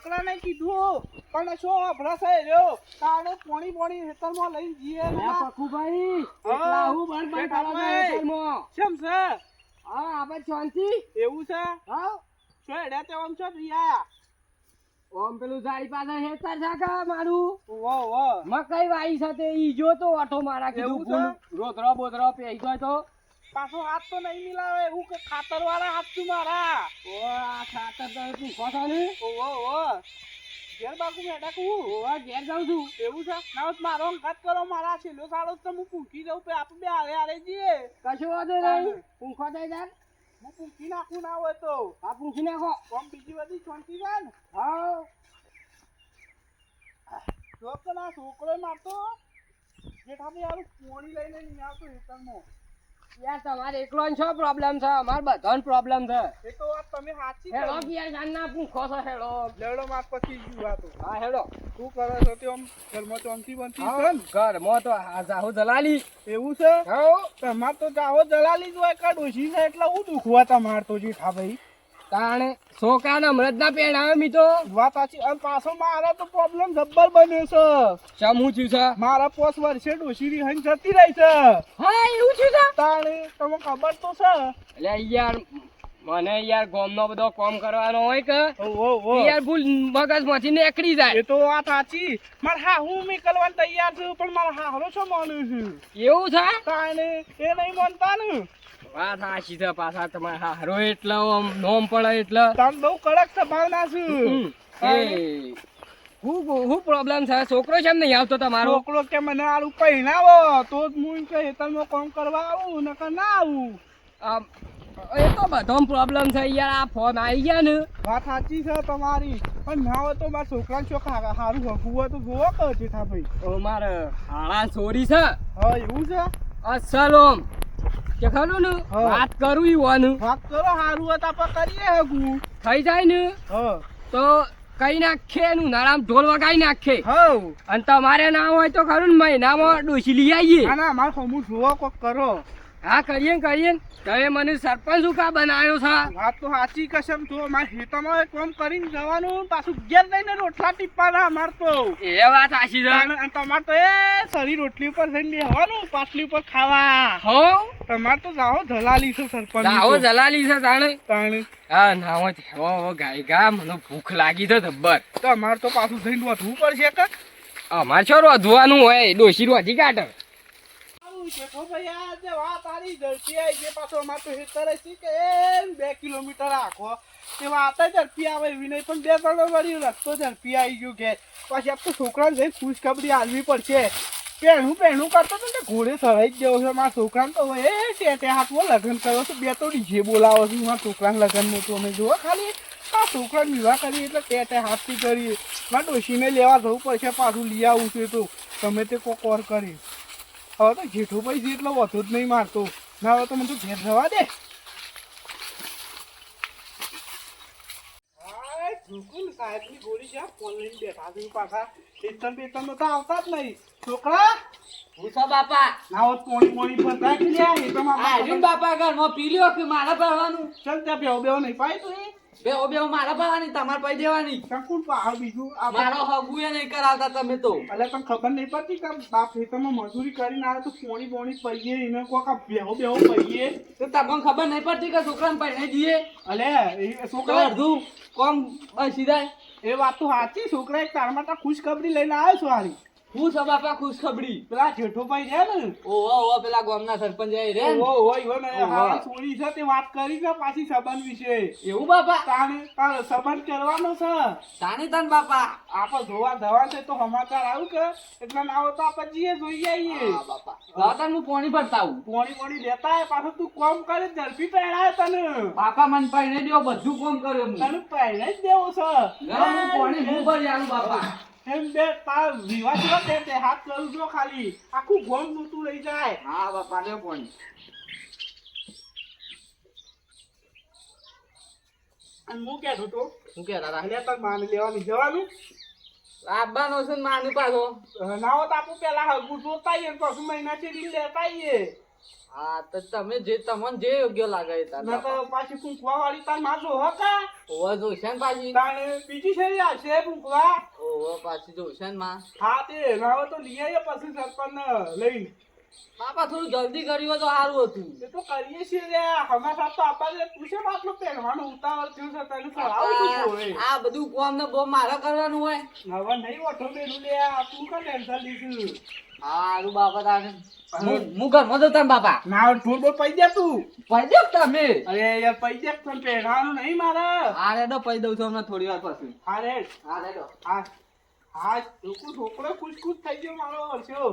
છોકરાને કીધું પણ શું અભરાશે રહ્યો? તાણે પોણી પોણી હેતરમાં લઈ જઈએ હા. એટલા હું. હેતરમાં? કેમ છે? હા આપણે શાંતિ. એવું છે? હા. શું હેડ્યા તે આમ છો રિયા ઓમ પેલું સાડી પાસે હેતર જાગા મારું. વો વો મકઈ વાઈ સાથે ઈ જો તો ઓટો મારા કીધું છે? રોતરો બોતરો પેઈ ગયો તો. પાછો હાથ તો નહીં મિલાવે એવું કે ખાતર વાળા હાથ તું મારા. ઓ આ ખાતર તો તું ખોસો ને? ઓવો ઓ ઘેર બાકુ મેડા કું ઓવા ઘેર જાઉં છું. એવું છે? ના મારો અંગાત કરો મારા છેલ્લો સાળો તો હું પૂંખી જાઉં પે આપણે બે હારે હારે જઈએ. કશું વાંધો નહીં. પૂંખો દઈ જાય હું પૂંખી નાખું ના હોય તો. આ પૂંખી નાખો. આમ બીજી બધી ચોંટી જાય ને? હા. છોકરા છોકરો મારતો. જેઠાભાઈ આવું પોણી લઈને નહીં આવતો હેતરમાં યાર તમારે એકલો છો પ્રોબ્લેમ છે? અમાર બધાને પ્રોબ્લેમ છે. એ તો વાત તમે સાચી હેડો યાર યાર સાંજના પૂંખો છે હેડો. લેડો માર પછી ગયું આ હા હેડો. શું કરે છે તે આમ ઘરમાં ચોંતી બનતી છે ને? ઘરમાં તો આ જાહો દલાલી એવું છે? હા તમાર તો જાહો જલાલી જ હોય કા ડોશી છે એટલે હું દુખવા તમાર તો જેઠાભાઈ તાણે છોકરાને હમણાં ના પહેણાવ્યો મી તો વાત સાચી અને પાછો મારા તો પ્રોબ્લેમ જબ્બર બન્યો છે. ચમ હું થયું છે? મારા પોસ વર્ષે ડોસીરી ની જતી રહી છે. હા એવું થયું છે? તાણે તમે ખબર તો છે. એટલે યાર મને યાર ગોમનો બધો કોમ કરવાનો હોય કે? યાર ભૂલ મગજમાંથી નીકળી જાય. એ તો વાત સાચી. માર હા હું નીકળવા તૈયાર છું પણ મારા હારો છો માનું છું એવું છે? તાણે એ નહીં માનતા ને? વાત સાચી છે પાછા તમારે હારો એટલે આમ નોમ પડે એટલે. તાન બહુ કડક સ્વભાવના છું. એ. હું હું પ્રોબ્લેમ છે છોકરો છે નહીં આવતો તમારો? છોકરો કે મને આરું પહેરાવો તો જ હું કે તમે કામ કરવા આવું નકર ના આવું. આમ, એ તો બધો પ્રોબ્લેમ છે યાર આ ફોન આવી ગયા ને. વાત સાચી છે તમારી પણ ના હોય તો મારા છોકરા ખા સારું હકવું હોય તો જોવો કે જેઠાભાઈ. મારે હાળા ચોરી છે. હા એવું છે? અસલોમ કે ખરું ને વાત કરું ઈવાનું વાનું વાત કરો હારું હતા તો કરીએ હકવું થઈ જાય ને? હા. તો કઈ નાખે એનું? નારામ ઢોલ વગાઈ નાખે. અને તમારે ના હોય તો ખરું ને મહિનામાં ડોસી લઈ આવીએ. ના મારે સમૂહ જોવો કોક કરો. હા કરીએ ને કરીએ ને. તમે મને સરપંચ શું કા બનાવ્યો છે? વાત તો સાચી કસમ તો મારે ખેતરમાં કામ કરીને જવાનું પાછું ઘેર જઈને રોટલા ટીપવાના અમાર તો. એ વાત સાચી છે. અને તમારે તો એ સરી રોટલી ઉપર જઈને બેહવાનું પાટલી ઉપર ખાવા. હો? તમારે તો જાઓ જલાલી છે સરપંચ આવો જલાલી છે તાણે. તાણે. હા ના હો હો ગાય ગા મને ભૂખ લાગી છે ધબ્બર તમારે તો પાછું જઈને વધવું પડશે કે અમારે છો વધવાનું હોય ડોસી રોધી કાઢે. તો ભાઈ આ જે ઝડપી આવી છે, પાછો અમારે તો હેતર બે કિલોમીટર આખો. તે વાત ઝડપી આવે, વિનય પણ બે ત્રણ રસ્તો ઝડપી આવી ગયો કે. પછી આપ તો છોકરાને જઈને ખુશખબરી આલવી પડશે. પહેણું પહેણું કરતો તો ને ઘોડે સરાઈ જ દેવો છે. મારા છોકરાને તો એ ટેટે હાથમાં લગ્ન કરો છો. બે તો ડીજે બોલાવો છો. મારા છોકરાને લગ્નનું તો અમે જુઓ ખાલી. આ છોકરાને વિવાહ કરી એટલે ટેટે હાથથી કરીએ. મારા ડોશીને લેવા જવું પડશે. પાછું લઈ આવું છે તો. તમે તે કોક ઓર કરી હવે તો જેઠુભાઈ જે એટલો વધુ જ નહીં મારતો. ના હવે તો મને તો ઘેર જવા દે. હાય, સાહેબની ગોળી છે ફોન લઈને બેઠા છે પાછા. બેતન બેતન તો આવતા જ નહીં. છોકરા? હું બાપા? ના હોત પોણી પોણી પર રાખી લે એ તો બાપા ઘરમાં પી લ્યો કે મારા પડવાનું ચાલ ત્યાં બેહો બેહો નહીં. પાય તું એ બે ઓ બે મારા પાવાની તમારે પાઈ દેવાની. ચકુલ પહાડ બીજું આ મારો હગુ એ નહીં કરાવતા તમે તો. એટલે પણ ખબર નહીં પડતી કે બાપ ખેતરમાં મજૂરી કરીને આવે તો પોણી પોણી પહીએ એને કોક બેહો બેહો પહીએ તો તમને ખબર નહીં પડતી કે છોકરાને પૈણે દીએ? અલે છોકરા અડધું કોમ બસી જાય એ વાત તો સાચી છોકરા એક તાર માટે ખુશખબરી લઈને આવ્યો છું હારી. હું છો બાપા ખુશખબરી પેલા જેઠોભાઈ છે ને? ઓહો ઓહો પેલા ગામના સરપંચ આઈ રે. ઓહો, ઓહો, ઈવો ને હા. હારી છે તે વાત કરી છે પાછી સંબંધ વિશે. એવું બાપા? તાણે તારે સંબંધ કરવાનો છે. તાણે તન બાપા? આપણે જોવા જવા છે તો સમાચાર આવું કે? એટલે ના હોય તો આપણે જઈએ જોઈ આવીએ હા બાપા. રાતન હું પોણી ભરતા આવું. પોણી પોણી લેતા હે પાછું તું કોમ કરે ઝડપી પહેરાય તને. બાપા મન પહેરે દેવો બધું કોમ કર્યો હું. તને પહેરે જ દેવો છે. હું પોણી હું ભરી આલું બાપા. એમ બે તાર વિવાહ છે તે તે હાથ કરું છો ખાલી. આખું ગોમ નહોતું લઈ જાય. હા બાપા લ્યો પોણી અને હું કહેતો તો? હું કહેતા હતા એટલે તને માને લેવાની જવાનું? લાવવાનો છે ને માનું પાછો. ના હોત આપું પેલા હગું જોતા આવીએ ને પછી મહિના ચેડી લેતા આવીએ હા તો તમે જે તમને જે યોગ્ય લાગે એ તાર પાછી ફૂંકવા વાળી તારમાં જોહકા ઓવે જોશે ને પાછી. તાણે બીજી છે આ છે ફૂંકવા? ઓવે પાછી જોશે ને માં. હા તે લાવો તો લઈ આવીએ પછી સરપંચ લઈને. બાપા થોડું જલ્દી કર્યું તો સારું હતું. એ તો કરીએ છીએ રે. હમણાં તો આપણે પૂછે આટલો પહેરવાનો? ઉતાવળ થયું છે તને છું આ બધું કોમ ને બહુ મારે કરવાનું હોય? હવે નહીં ઓઠો બેનું લે આ તું કઈ ટેન્શન લીધું? હારું બાપા તારે. હું હું ઘરમાં જતા બાપા. ના ઢોલ બોલ પૈ દે તું. પૈ દો તમે? અરે યાર પૈ દે તને પહેરવાનું નહીં મારે. હા રેડો પૈ દઉં છું હમણાં થોડી વાર પછી. હારે હા હા હા લોકો છોકરો ખુશ ખુશ થઈ ગયો મારો વર્ષો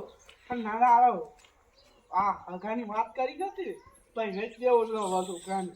પણ નાના આવો આ હગાની વાત કરી તો. એને જ દેવો છોકરાને